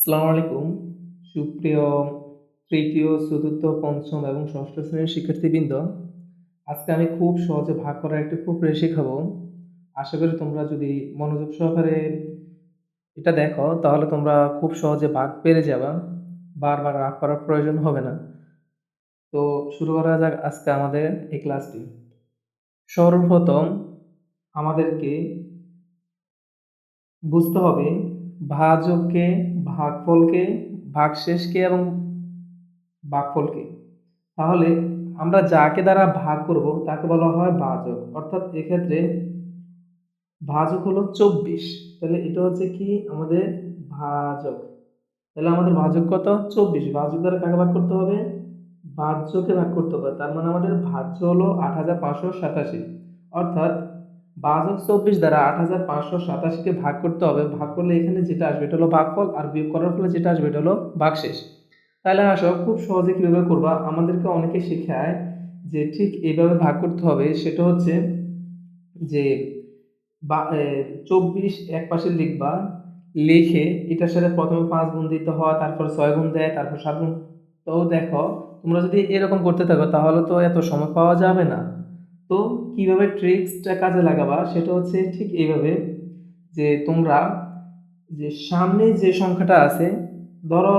আসসালামু আলাইকুম। সুপ্রিয় তৃতীয়, চতুর্থ, পঞ্চম এবং ষষ্ঠ শ্রেণির শিক্ষার্থীবৃন্দ, আজকে আমি খুব সহজে ভাগ করার একটি প্রক্রিয়া শেখাবো। আশা করি তোমরা যদি মনোযোগ সহকারে এটা দেখো, তাহলে তোমরা খুব সহজে ভাগ পেরে যাবা। বারবার রাগ করার প্রয়োজন হবে না। তো শুরু করা যাক আজকে আমাদের এই ক্লাসটি। সর্বপ্রথম আমাদেরকে বুঝতে হবে ভাজককে ভাগফলকে, ভাগশেষকে এবং ভাগফলকে তাহলে আমরা যাকে দ্বারা ভাগ করব, তাকে বলা হয় ভাজক। অর্থাৎ এক্ষেত্রে ভাজক হলো চব্বিশ। তাহলে এটা হচ্ছে কি? আমাদের ভাজক। তাহলে আমাদের ভাজক কত? চব্বিশ। ভাজক দ্বারা কাকে ভাগ করতে হবে? ভাজ্যকে ভাগ করতে হবে। তার মানে আমাদের ভাজ্য হলো আট হাজার পাঁচশো সাতাশি। অর্থাৎ ভাজক চব্বিশ দ্বারা আট হাজার পাঁচশো সাতাশিকে ভাগ করতে হবে। ভাগ করলে এখানে যেটা আসবে, এটা হলো ভাগফল, আর বিয়োগ করার ফলে যেটা আসবে, এটা হলো ভাগশেষ। তাহলে আসো, খুব সহজে কীভাবে করবা? আমাদেরকে অনেকে শেখায় যে ঠিক এইভাবে ভাগ করতে হবে। সেটা হচ্ছে যে বা চব্বিশ এক পাশে লিখবা, লিখে এটার সাথে প্রথমে পাঁচ গুণ দিতে হয়, তারপর ছয় গুণ দেয়, তারপর সাত গুণ। তো দেখো, তোমরা যদি এরকম করতে থাকো, তাহলে তো এত সময় পাওয়া যাবে না। তো কীভাবে ট্রিক্সটা কাজে লাগাবা, সেটা হচ্ছে ঠিক এইভাবে যে তোমরা যে সামনে যে সংখ্যাটা আছে, ধরো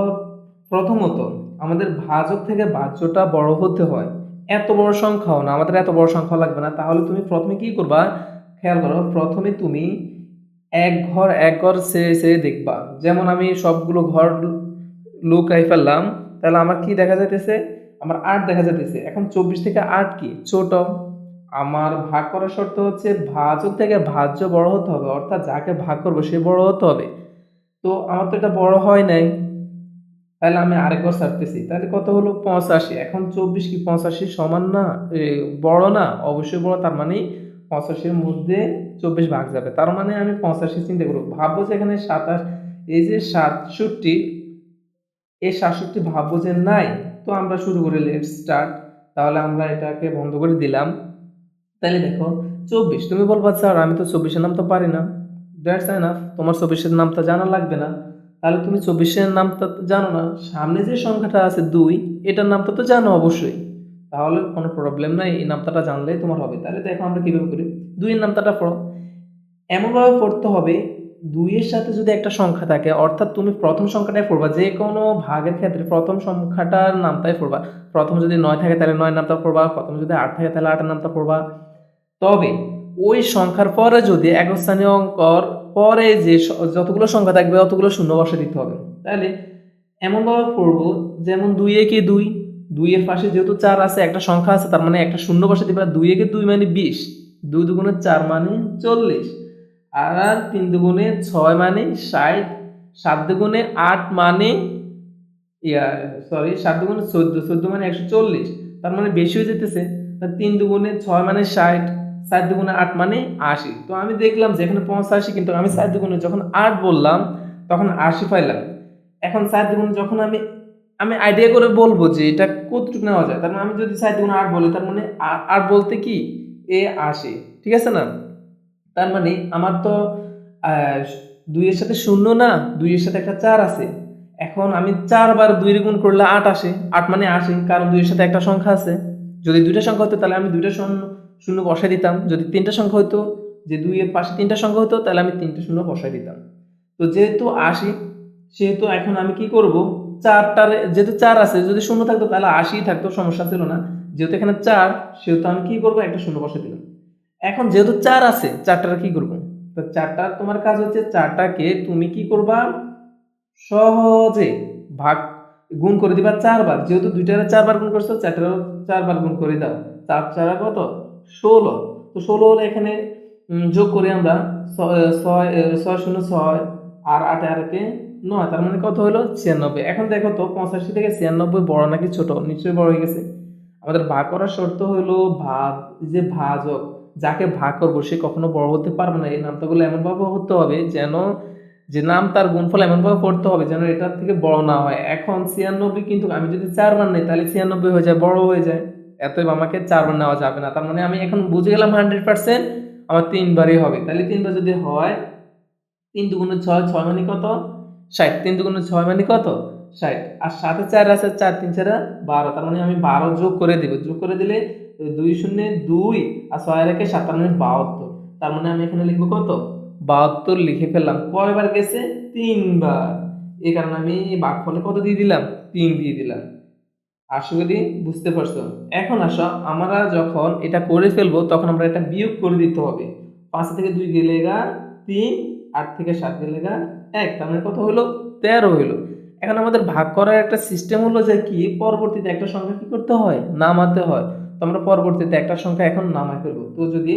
প্রথমত আমাদের ভাজক থেকে ভাজ্যটা বড় হতে হয়। এত বড় সংখ্যাও না, আমাদের এত বড় সংখ্যা লাগবে না। তাহলে তুমি প্রথমে কি করবা? খেয়াল করো, প্রথমে তুমি এক ঘর এক ঘর সেরে সেরে দেখবা। যেমন আমি সবগুলো ঘর লুকাই ফেললাম, তাহলে আমার কি দেখা যাইতেছে? আমার আট দেখা যাইতেছে। এখন চব্বিশ থেকে আট কি? ছোট। আমার ভাগ করার শর্ত হচ্ছে ভাজক থেকে ভাজ্য বড় হতে হবে, অর্থাৎ যাকে ভাগ করব সে বড় হতে হবে। তো আমার তো এটা বড় হয় নাই। তাহলে আমি আরেকবার ছাড়তেছি। তাহলে কত হলো? পঁচাশি। এখন চব্বিশ কি পঁচাশি সমান না? বড় না? অবশ্যই বড়, তার মানে পঁচাশির মধ্যে চব্বিশ ভাগ যাবে। তার মানে আমি পঁচাশি চিন্তা করব। ভাববো যে এখানে সাতাশ, এই যে সাতষট্টি এই সাতষট্টি ভাববো যে নাই। তো আমরা শুরু করি লেট স্টার্ট তাহলে আমরা এটাকে বন্ধ করে দিলাম। তাহলে দেখো, চব্বিশ। তুমি বলবা, স্যার, আমি তো চব্বিশের নাম তো পারি না। দ্যাটস এনাফ তোমার চব্বিশের নামটা জানা লাগবে না। তাহলে তুমি চব্বিশের নামটা জানো না। সামনে যে সংখ্যাটা আছে দুই, এটার নামটা তো জানো অবশ্যই। তাহলে কোনো প্রবলেম নাই, এই নামটাটা জানলেই তোমার হবে। তাহলে দেখো আমরা কীভাবে করি। দুইয়ের নামটাটা পড়ো। এমনভাবে পড়তে হবে, দুইয়ের সাথে যদি একটা সংখ্যা থাকে, অর্থাৎ তুমি প্রথম সংখ্যাটাই পড়বা, যে কোনো ভাগের ক্ষেত্রে প্রথম সংখ্যাটার নামটাই পড়বা। প্রথম যদি নয় থাকে, তাহলে নয় নামটা পড়বা। প্রথম যদি আট থাকে, তাহলে আটের নামটা পড়বা। তবে ওই সংখ্যার পরে যদি একক স্থানীয় অঙ্কর পরে যে যতগুলো সংখ্যা থাকবে অতগুলো শূন্য বসে দিতে হবে। তাহলে এমনভাবে পড়ব, যেমন দুই একে দুই দুইয়ের পাশে যেহেতু চার আছে, একটা সংখ্যা আছে, তার মানে একটা শূন্য বসে দিবা দুই একে দুই মানে বিশ, দুই দুগুণে চার মানে চল্লিশ, আর তিন দুগুণে ছয় মানে ষাট, সাত দুগুণে আট মানে সরি সাত দুগুণে চোদ্দ চোদ্দ মানে একশো চল্লিশ, তার মানে বেশি হয়ে যেতেছে। তিন দুগুণে ছয় মানে ষাট সাত দুগুণে আট মানে আশি। তো আমি দেখলাম যে এখানে পঁচাশি কিন্তু আমি সাত দুগুণে যখন আট বললাম, তখন আশি পাইলাম। এখন সাত দুগুণে যখন আমি আমি আইডিয়া করে বলব যে এটা কতটুকু নেওয়া যায়, তার মানে আমি যদি সাত দুগুণে আট বলি, তার মানে আট বলতে কি? এ আশি। ঠিক আছে না? তার মানে আমার তো দুইয়ের সাথে শূন্য না, দুইয়ের সাথে একটা চার আছে। এখন আমি চারবার দুই গুণ করলে আট আসে। আট মানে আসে কারণ দুইয়ের সাথে একটা সংখ্যা আছে। যদি দুইটা সংখ্যা হতো, তাহলে আমি দুইটা শূন্য শূন্য বসাই দিতাম। যদি তিনটা সংখ্যা হতো যে দুইয়ের পাশে তিনটা সংখ্যা হতো তাহলে আমি তিনটা শূন্য বসাই দিতাম। তো যেহেতু আশি, সেহেতু এখন আমি কি করব? চারটার, যেহেতু চার আছে, যদি শূন্য থাকতো, তাহলে আশি থাকতো, সমস্যা ছিল না। যেহেতু এখানে চার, সেহেতু আমি কি করব? একটা শূন্য বসাই দিলাম। এখন যেহেতু চার আছে, চারটার কি করব? তো চারটা তোমার কাজ হচ্ছে, চারটাকে তুমি কি করবা? সহজে ভাগ, গুণ করে দিবা চারবার। যেহেতু দুইটারে চারবার গুণ করছ, চারটারও চারবার গুণ করে দাও। চার চারা কত? ষোলো। তো ষোলো হলে এখানে যোগ করে আমরা ছয় ছয় শূন্য ছয় আর আটে আটকে নয়। তার মানে কত হলো? ছিয়ানব্বই। এখন দেখো তো, পঁচাশি থেকে ছিয়ানব্বই বড় নাকি ছোট? নিশ্চয়ই বড় হয়ে গেছে। আমাদের ভাগ করার শর্ত হলো ভাগ যে ভাজক, যাকে ভাগ করব সে কখনো বড় হতে পারবে না। এই নামটাগুলো এমনভাবে হতে হবে যেন, যে নাম তার গুণফল এমনভাবে পড়তে হবে যেন এটার থেকে বড় না হয়। এখন ছিয়ানব্বই কিন্তু আমি যদি চারবার নেই, তাহলে ছিয়ানব্বই হয়ে যায়, বড় হয়ে যায়। এতএব আমাকে চারবার নেওয়া যাবে না। তার মানে আমি এখন বুঝে গেলাম হান্ড্রেড পার্সেন্ট আমার তিনবারই হবে। তাহলে তিনবার যদি হয়, তিন দুগুণে ছয় ছয় মানে কত? ষাট। তিন দুগুণে ছয় মানে কত? ষাট। আর সাথে চার আছে, চার তিন চারা বারো। তার মানে আমি বারো যোগ করে দেবো। যোগ করে দিলে দুই শূন্য দুই আর ছয় রেখে সাত, তার মানে বাহাত্তর। তার মানে আমি এখানে লিখব কত? বাহাত্তর লিখে ফেললাম। কয়বার গেছে? তিনবার। এই কারণে আমি বাঘফলে কত দিয়ে দিলাম? তিন দিয়ে দিলাম। আশা করি বুঝতে পারছ? এখন আসো, আমরা যখন এটা করে ফেলব, তখন আমরা এটা বিয়োগ করে দিতে হবে। পাঁচ থেকে দুই গেলে গা তিন, আট থেকে সাত গেলে গা এক, তার মানে কত হলো? তেরো হইল এখন আমাদের ভাগ করার একটা সিস্টেম হলো যে কি? পরবর্তীতে একটা সংখ্যা কি করতে হয়? নামাতে হয়। তো আমরা পরবর্তীতে একটা সংখ্যা এখন নামাই ফেলব। তো যদি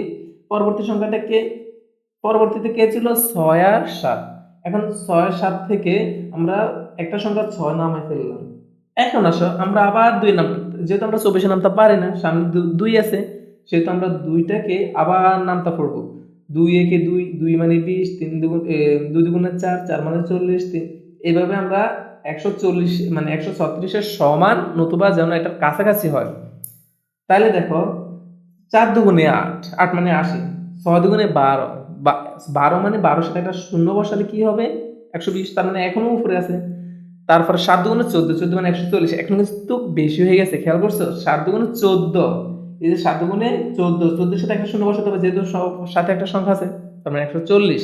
পরবর্তী সংখ্যাটা কে? পরবর্তীতে কে ছিল? ছয় আর সাত। এখন ছয় সাত থেকে আমরা একটা সংখ্যা ছয় নামাই ফেললাম। এখন আসো আমরা আবার দুই নাম, যেহেতু আমরা চব্বিশে নামতে পারি না, সামনে দুই আছে, সেহেতু আমরা দুইটাকে আবার নামতা পড়ব। দুই একে দুই দুই মানে বিশ, তিন দুগুণ দুই দুগুণে চার চার মানে চল্লিশ, তিন এইভাবে আমরা একশো চল্লিশ মানে একশো ছত্রিশের সমান নতুবা যেন এটার কাছাকাছি হয়। তাহলে দেখো, চার দুগুণে আট আট মানে আশি, ছয় দুগুণে বারো বারো মানে বারো সাথে একটা শূন্য বসালে কি হবে? একশো বিশ, তার মানে এখনও উপরে আছে। তারপরে সাত দুগুণে চোদ্দ চোদ্দ মানে একশো চল্লিশ। এখন কিন্তু বেশি হয়ে গেছে, খেয়াল করছ? সাত দুগুণে চোদ্দ। এই যে সাত দুগুণে চোদ্দ, চোদ্দের সাথে একটা শূন্য বসাতে হবে, যেহেতু সাথে একটা সংখ্যা আছে, তার মানে একশো চল্লিশ।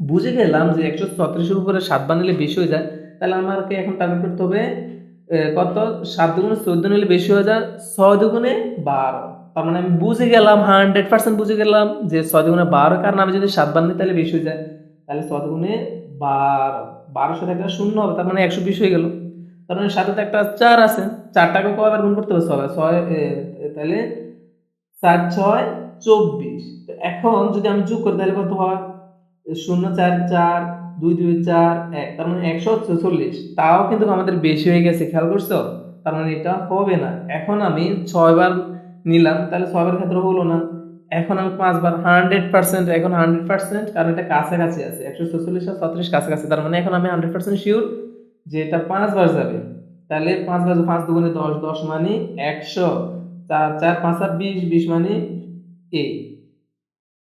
বুঝে গেলাম যে একশো ছত্রিশের উপরে সাত বানালে বেশি হয়ে যায়, তাহলে আমাকে এখন টার্গেট করতে হবে কত? সাত দুগুণে চোদ্দ নিলে বেশি হয়ে যায় ছয় দুগুণে বারো। তার মানে আমি বুঝে গেলাম হান্ড্রেড পার্সেন্ট বুঝে গেলাম যে ছয় দুগুণে বারো, কারণ আমি যদি সাত বানাই তাহলে বেশি হয়ে যায়, তাহলে ছয় দুগুণে বারো। বারোর সাথে একটা শূন্য হবে, তার মানে একশো বিশ হয়ে গেল। তার মানে সাথে একটা চার আছে, চারটাকে কয়বার গুণ করতে হবে? ছয় ছয় তাহলে চার, ছয়, চব্বিশ। এখন যদি আমি যোগ করি, তাহলে কত হয় শূন্য, চার চার, দুই দুই, চার, এক, তার মানে একশো চল্লিশ। তাও কিন্তু আমাদের বেশি হয়ে গেছে, খেয়াল করছ? তার মানে এটা হবে না। এখন আমি ছয়বার নিলাম, তাহলে ছয়বার ক্ষেত্রে হলো না। এখন আমি পাঁচবার হান্ড্রেড পার্সেন্ট এখন হান্ড্রেড পার্সেন্ট কারণ এটা কাছাকাছি আছে। একশো চল্লিশ আর ছত্রিশ কাছাকাছি। তার মানে এখন আমি হান্ড্রেড পার্সেন্ট শিওর যে এটা পাঁচবার যাবে। তাহলে পাঁচবার পাঁচ দুগুণে দশ দশ মানে একশো। চার চার, পাঁচ, আর বিশ বিশ মানে এই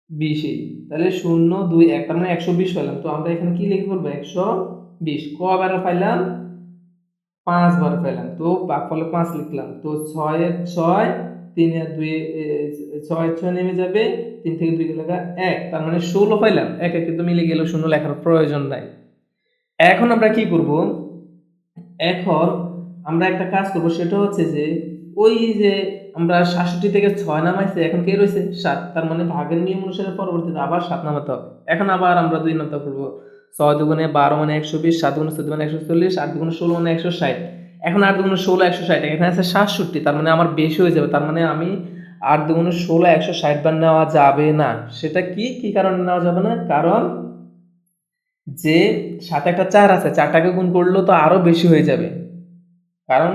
বিশ এই তাহলে শূন্য, দুই, এক, তার মানে একশো বিশ পেলাম। তো আমরা এখানে কি লিখে বলব একশো বিশ। কবার পাইলাম? পাঁচবার পেলাম। তো ফলে পাঁচ লিখলাম। তো ছয়ের ছয় তিনের দুই এ, ছয় ছয় নেমে যাবে তিন থেকে দুই লেখা এক। তার মানে ষোলো পাইলাম। এক এক কিন্তু মিলে গেল শূন্য লেখার প্রয়োজন নাই। এখন আমরা কি করব? এখন আমরা একটা কাজ করব সেটা হচ্ছে যে ওই যে আমরা সাতষট্টি থেকে ছয় নামাইছে এখন কে রয়েছে সাত। তার মানে ভাগের নিয়ম অনুসারে পরবর্তীতে আবার সাত নামাতে হবে। এখন আবার আমরা দুই নামতা করব। ছয় দুগুণে বারো মানে একশো বিশ সাত দুগুণে চোদ্দ মানে একশো চল্লিশ আট দুগুণে ষোলো মানে একশো ষাট। এখন আট দুগুণে ষোলো, একশো ষাট এখানে আছে সাতষট্টি, তার মানে আমার বেশি হয়ে যাবে। তার মানে আমি আট দুগুণে ষোলো, একশো ষাট বার নেওয়া যাবে না। সেটা কি? কি কারণে নেওয়া যাবে না? কারণ যে সাথে একটা চার আছে, চারটাকে গুণ করলেও তো আরও বেশি হয়ে যাবে। কারণ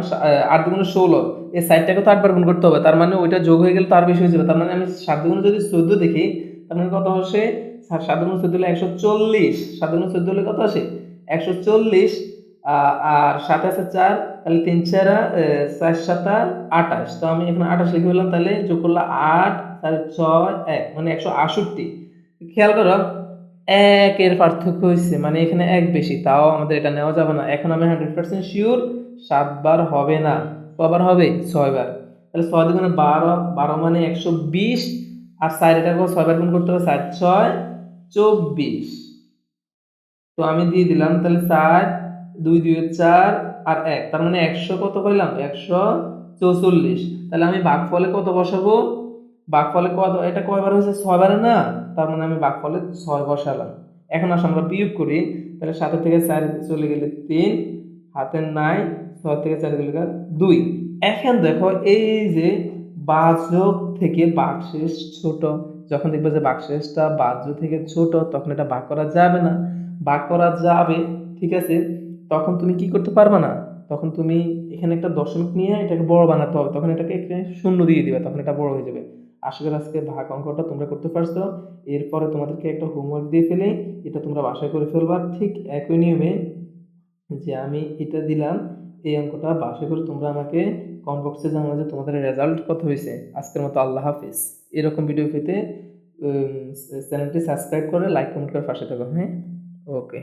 আট দুগুণে ষোলো, এই সাইডটাকে তো আটবার গুণ করতে হবে। তার মানে ওইটা যোগ হয়ে গেলে তো আর বেশি হয়ে যাবে। তার মানে আমি সাত দুগুণে যদি চোদ্দ দেখি, তার মানে কত আসে? সাত দুগুণে চোদ্দ হলে একশো চল্লিশ, সাত দুগুণে চোদ্দ হলে কত আসে? একশো চল্লিশ আর সাত আছে চার তাহলে তিন চারা চার সাতা, আঠাশ। তো আমি এখানে আঠাশ লিখে ফেললাম, তাহলে যোগ করলে আট, তাহলে ছয়, এক মানে একশো আষট্টি। খেয়াল করো একের পার্থক্য হয়েছে মানে এখানে এক বেশি, তাও আমাদের এটা নেওয়া যাবে না। এখন আমি হান্ড্রেড পার্সেন্ট শিওর, সাতবার হবে না। কবার হবে? ছয়বার। তাহলে ছয় দুগুণে বারো বারো মানে একশো বিশ, আর চার এটাকে ছয়বার গুণ করতে হবে, চার, ছয়, চব্বিশ। তো আমি দিয়ে দিলাম, তাহলে চার, দুই দুই চার আর এক, তার মানে একশো কত পাইলাম একশো চৌচল্লিশ। তাহলে আমি বাঘফলে কত বসাবো? বাঘফলে কত, এটা কয়বার হয়েছে? ছয়বারে না? তার মানে আমি বাঘফলে ছয় বসালাম। এখন আসলে আমরা বিয়োগ করি। তাহলে সাথে থেকে চার চলে গেলে তিন, হাতের নাই, ছয় থেকে চার গেলে দুই। এখন দেখো, এই যে বাজক থেকে বাকশেষ ছোট, যখন দেখবে যে বাকশেষটা বাজ্য থেকে ছোট, তখন এটা ভাগ করা যাবে না। ভাগ করা যাবে, ঠিক আছে? তখন তুমি কি করতে পারবে না? তখন তুমি এখানে একটা দশমিক নিয়ে এটাকে বড় বানাতে হবে। তখন এটাকে এখানে শূন্য দিয়ে দিবে, তখন এটা বড় হয়ে যাবে। আশা করি আজকে ভাগ অঙ্কটা তোমরা করতে পারছ। এরপরে তোমাদেরকে একটা হোমওয়ার্ক দিয়ে ফেলে, এটা তোমরা বাসায় করে ফেলবা। ঠিক একই নিয়মে যে আমি এটা দিলাম, এই অঙ্কটা বাসায় করে তোমরা আমাকে কমেন্ট বক্সে জানাও যে তোমাদের রেজাল্ট কত হয়েছে। আজকের মতো আল্লাহ হাফিজ। এরকম ভিডিও পেতে চ্যানেলটি সাবস্ক্রাইব করে লাইক কমেন্ট করে পাশে থাকো হ্যাঁ? ওকে